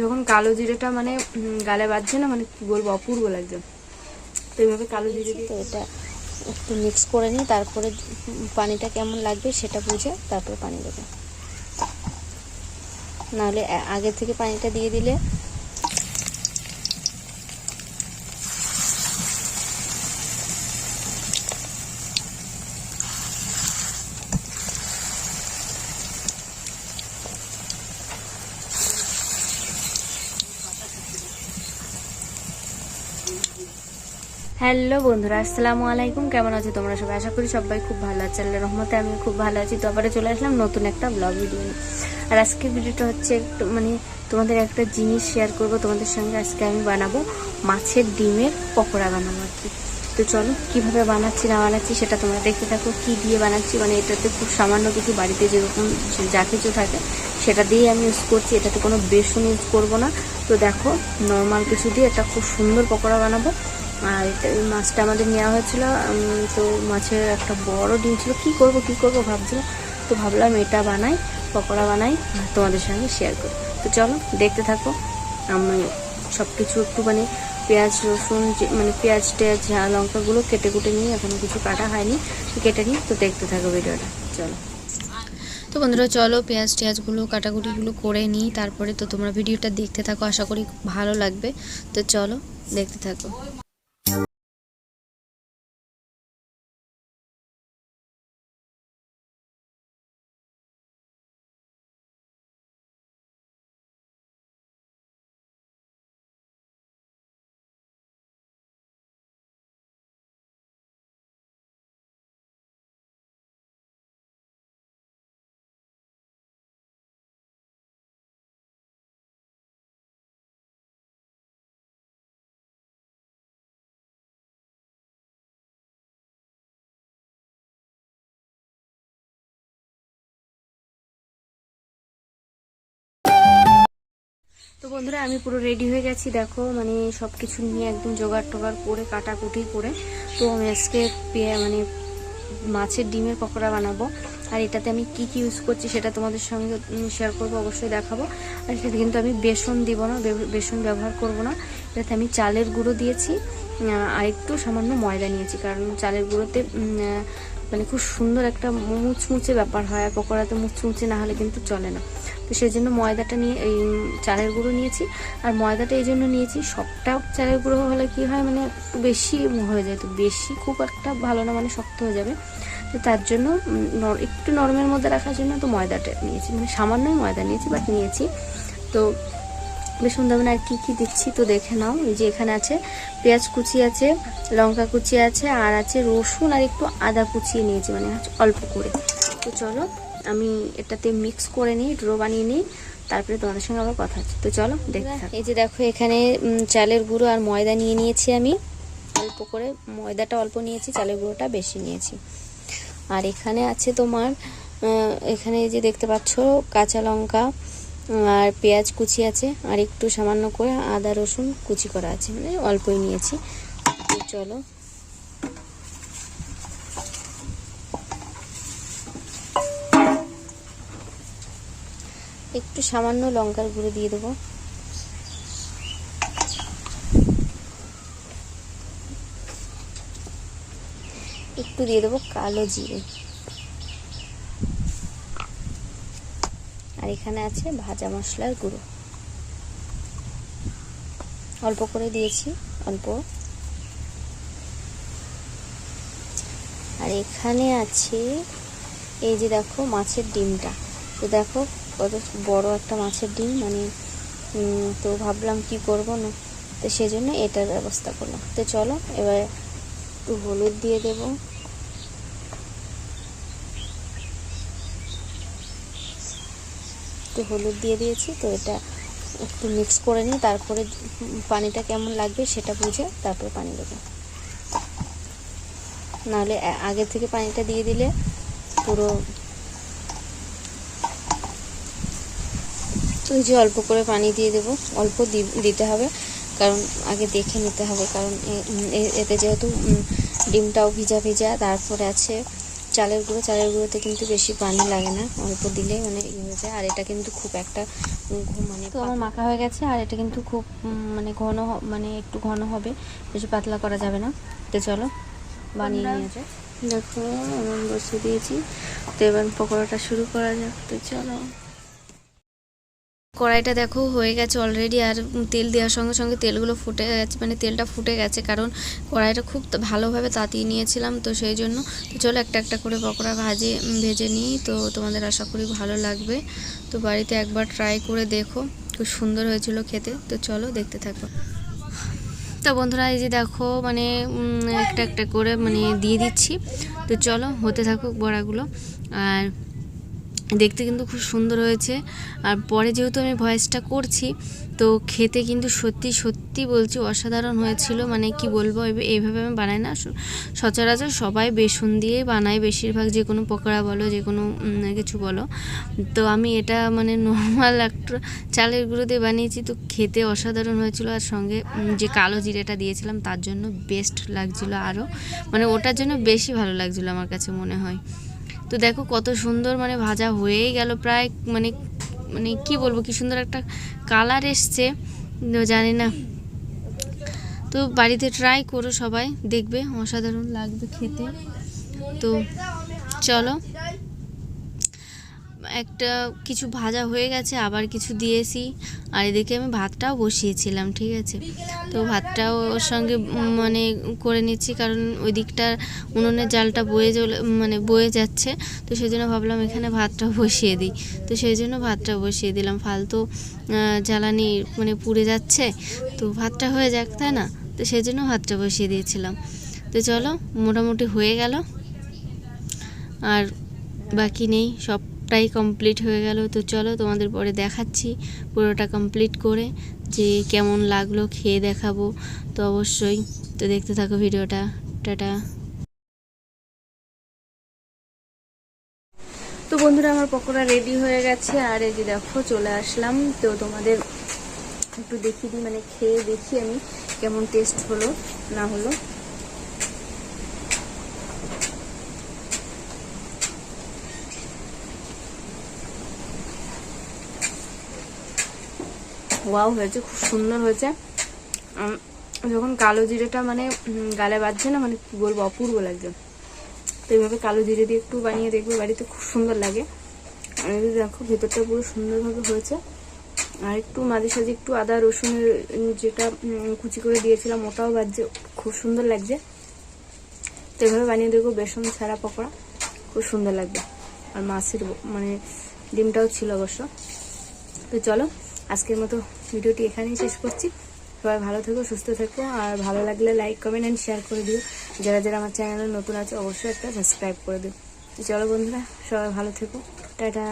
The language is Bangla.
যখন কালো জিরেটা মানে গালে বাজছে না মানে কি বলব অপূর্ব লাগছে। তো এইভাবে কালো জিরে তো এটা একটু মিক্স করে নিই তারপরে পানিটা কেমন লাগবে সেটা বুঝে তারপরে পানি দেবে। নাহলে আগে থেকে পানিটা দিয়ে দিলে হ্যালো বন্ধুরা, আসসালামু আলাইকুম। কেমন আছো তোমরা সবাই? আশা করি সবাই খুব ভালো আছে। আল্লাহ রহমতে আমি খুব ভালো আছি। তো আবারে চলে আসলাম নতুন একটা ব্লগ ভিডিও নিয়ে। আর আজকের ভিডিওটা হচ্ছে একটু মানে তোমাদের একটা জিনিস শেয়ার করব। তোমাদের সঙ্গে আজকে আমি বানাবো মাছের ডিমের পকোড়া বানাবো আর কি। তো চলো, কীভাবে বানাচ্ছি, না বানাচ্ছি সেটা তোমরা দেখতে থাকো। কি দিয়ে বানাচ্ছি? মানে এটাতে খুব সামান্য কিছু বাড়িতে যেরকম যা কিছু থাকে, সেটা দিয়েই আমি ইউজ করছি। এটাতে কোনো বেসন ইউজ করব না। তো দেখো নর্মাল কিছু দিয়ে একটা খুব সুন্দর পকোড়া বানাবো। আর মাছটা আমাদের নেওয়া হয়েছিল তো মাছের একটা বড় ডিম ছিল। কি করব কি করব ভাবছিলাম তো ভাবলাম এটা বানাই, পকোড়া বানাই, তোমাদের সঙ্গে শেয়ার করি তো চলো, দেখতে থাকো। আমি সব কিছু একটু মানে পেঁয়াজ, রসুন মানে পেঁয়াজ টেয়াজ লঙ্কাগুলো কেটে কুটে নিয়ে এখনও কিছু কাটা হয়নি, কেটে নিই। তো দেখতে থাকো ভিডিওটা। চলো। তো বন্ধুরা, চলো পেঁয়াজ টেয়াজগুলো, কাটাকুটিগুলো করে নিই। তারপরে তো তোমরা ভিডিওটা দেখতে থাকো, আশা করি ভালো লাগবে। তো চলো, দেখতে থাকো। তো বন্ধুরা, আমি পুরো রেডি হয়ে গেছি। দেখো মানে সব কিছু নিয়ে একদম জোগাড় টোগাড় করে, কাটাকুটি করে। তো আমি আজকে মানে মাছের ডিমের পকোড়া বানাবো। আর এটাতে আমি কি কি ইউজ করছি সেটা তোমাদের সঙ্গে শেয়ার করব, অবশ্যই দেখাবো। আর সেটা কিন্তু আমি বেসন দিব না বেসন ব্যবহার করব না। এটাতে আমি চালের গুঁড়ো দিয়েছি। আর একটু সামান্য ময়দা নিয়েছি, কারণ চালের গুঁড়োতে মানে খুব সুন্দর একটা মুচমুচে ব্যাপার হয়। আর পকোড়াতে মুচমুচে না হলে কিন্তু চলে না। তো সেই জন্য ময়দাটা নিয়ে এই চালের গুঁড়ো নিয়েছি। আর ময়দাটা এই জন্য নিয়েছি, সবটা চালের গুঁড়ো হলে কি হয় মানে একটু বেশি হয়ে যায়, তো বেশি খুব একটা ভালো না মানে শক্ত হয়ে যাবে। তো তার জন্য একটু নরমের মধ্যে রাখার জন্য তো ময়দাটা নিয়েছি মানে সামান্যই ময়দা নিয়েছি বাট নিয়েছি। তো বেশ সুন্দর আর কী কী দিচ্ছি তো দেখে নাও, এই যে এখানে আছে পেঁয়াজ কুচি আছে, লঙ্কা কুচি আছে, আর আছে রসুন, আর একটু আদা কুচিয়ে নিয়েছি মানে অল্প করে। তো চলো আমি এটাতে মিক্স করে নিই ড্রো বানিয়ে নিই তারপরে তোমাদের সঙ্গে আবার কথা হচ্ছে। তো চলো দেখতে থাকো। এই যে দেখো এখানে চালের গুঁড়ো আর ময়দা নিয়ে নিয়েছি আমি। অল্প করে ময়দাটা অল্প নিয়েছি চালের গুঁড়োটা বেশি নিয়েছি। আর এখানে আছে তোমার এখানে এই যে দেখতে পাচ্ছ কাঁচা লঙ্কা আর পেঁয়াজ কুচি আছে আর একটু সামান্য করে আদা রসুন কুচি করা আছে মানে অল্পই নিয়েছি। চলো একটু সামান্য লঙ্কার গুঁড়ো দিয়ে দেবো। একটু দিয়ে দেবো কালো জিরে। আর এখানে আছে ভাজা মশলার গুঁড়ো। অল্প করে দিয়েছি, অল্প। আর এখানে আছে, এই যে দেখো মাছের ডিমটা। তো দেখো কত বড় একটা মাছের ডিম মানে তো ভাবলাম কি করব না? তো সেজন্য এটার ব্যবস্থা করলাম। তো চলো, এবার একটু হলুদ দিয়ে দেবো। একটু হলুদ দিয়ে দিয়েছি, তো এটা একটু মিক্স করে নিই তারপরে পানিটা কেমন লাগবে সেটা বুঝে তারপরে পানি দেবো। নাহলে আগে থেকে পানিটা দিয়ে দিলে পুরো ওই যে অল্প করে পানি দিয়ে দেবো। অল্প দি- দিতে হবে কারণ আগে দেখে নিতে হবে কারণ এতে যেহেতু ডিমটাও ভিজা ভিজা তারপরে আছে চালের গুঁড়ো। চালের গুঁড়োতে কিন্তু বেশি পানি লাগে না অল্প দিলেই মানে ইয়ে হয়ে যায়। আর এটা কিন্তু খুব একটা মানে তো আমার মাখা হয়ে গেছে আর এটা কিন্তু খুব মানে ঘন হ- মানে একটু ঘন হবে বেশি পাতলা করা যাবে না। তো চলো বানিয়ে নিয়ে যায় দেখো আমি বসে দিয়েছি। তো এবার পকোড়াটা শুরু করা যাক। তো চলো। কড়াইটা দেখো হয়ে গেছে অলরেডি আর তেল দেওয়ার সঙ্গে সঙ্গে তেলগুলো ফুটে গেছে মানে তেলটা ফুটে গেছে কারণ কড়াইটা খুব ভালোভাবে তাতিয়ে নিয়েছিলাম তো সেই জন্য। তো চলো একটা একটা করে পকোড়া ভাজে ভেজে নিই তো তোমাদের আশা করি ভালো লাগবে। তো বাড়িতে একবার ট্রাই করে দেখো, খুব সুন্দর হয়েছিল খেতে। তো চলো দেখতে থাকো। তো বন্ধুরা এই যে দেখো মানে একটা একটা করে মানে দিয়ে দিচ্ছি। তো চলো হতে থাকুক বড়াগুলো। আর দেখতে কিন্তু খুব সুন্দর হয়েছে। আর পরে যেহেতু আমি ভয়েসটা করছি, তো খেতে কিন্তু সত্যি সত্যি বলছি অসাধারণ হয়েছিল। মানে কি বলব এইভাবে আমি বানাই না। সচরাচর সবাই বেসন দিয়ে বানাই বেশিরভাগ, যে কোনো পকোড়া বলো, যে কোনো কিছু বলো। তো আমি এটা মানে নর্মাল একটা চালের গুঁড়ো দিয়ে বানিয়েছি, তো খেতে অসাধারণ হয়েছিল। আর সঙ্গে যে কালো জিরেটা দিয়েছিলাম, তার জন্য বেস্ট লাগছিল আরও মানে ওটার জন্য বেশি ভালো লাগছিল আমার কাছে মনে হয়। তো দেখো কত সুন্দর মানে ভাজা হয়েই গেল। প্রায় মানে মানে কি বলব, কি সুন্দর একটা কালার এসছে জানি না। তো বাড়িতে ট্রাই করো সবাই, দেখবে, অসাধারণ লাগবে খেতে। তো চলো। একটা কিছু ভাজা হয়ে গেছে, আবার কিছু দিয়েছি। আর এদিকে আমি ভাতটাও বসিয়েছিলাম, ঠিক আছে? তো ভাতটাও ওর সঙ্গে মানে করে নিচ্ছি, কারণ ওই দিকটা উনুনের জালটা বয়ে মানে বয়ে যাচ্ছে। তো সেই জন্য ভাবলাম এখানে ভাতটা বসিয়ে দিই। তো সেই জন্য ভাতটা বসিয়ে দিলাম। ফালতু জ্বালানি মানে পুড়ে যাচ্ছে। তো ভাতটা হয়ে যাক, তাই না? তো সেই জন্য ভাতটা বসিয়ে দিয়েছিলাম। তো চলো, মোটামুটি হয়ে গেল। আর বাকি নেই সবটাই কমপ্লিট হয়ে গেল। তো চলো তোমাদের পরে দেখাচ্ছি পুরোটা কমপ্লিট করে যে কেমন লাগল, খেয়ে দেখাবো। তো অবশ্যই তো দেখতে থাকো ভিডিওটা। টাটা। তো বন্ধুরা, আমার পকোড়া রেডি হয়ে গেছে। আর এই যে দেখো, চলে আসলাম। তো তোমাদের একটু দেখিয়ে দিই মানে খেয়ে দেখি আমি কেমন টেস্ট হলো, না হলো। ওয়াও হয়েছে, খুব সুন্দর হয়েছে। যখন কালো জিরেটা মানে গালে বাজছে না মানে কী বলব, অপূর্ব লাগছে। তো এইভাবে কালো জিরে দিয়ে একটু বানিয়ে দেখবে, বাড়িতে খুব সুন্দর লাগে। আর দেখো, ভেতরটা পুরো সুন্দরভাবে হয়েছে। আর একটু মাঝে সাঝে একটু আদা, রসুনের যেটা কুচি করে দিয়েছিলাম, ওটাও বাজছে, খুব সুন্দর লাগছে। তো এভাবে বানিয়ে দেখব, বেসন ছাড়া পকোড়া, খুব সুন্দর লাগবে। আর মাছের মানে ডিমটাও ছিল অবশ্য। তো চলো আজকের মতো ভিডিওটি এখানেই শেষ করছি। সবাই ভালো থেকো, সুস্থ থেকো, আর ভালো লাগলে লাইক কমেন্ট অ্যান্ড শেয়ার করে দিও। যারা যারা আমার চ্যানেলে নতুন আছে, অবশ্যই একটা সাবস্ক্রাইব করে দিও। চলো বন্ধুরা, সবাই ভালো থেকো। টাটা।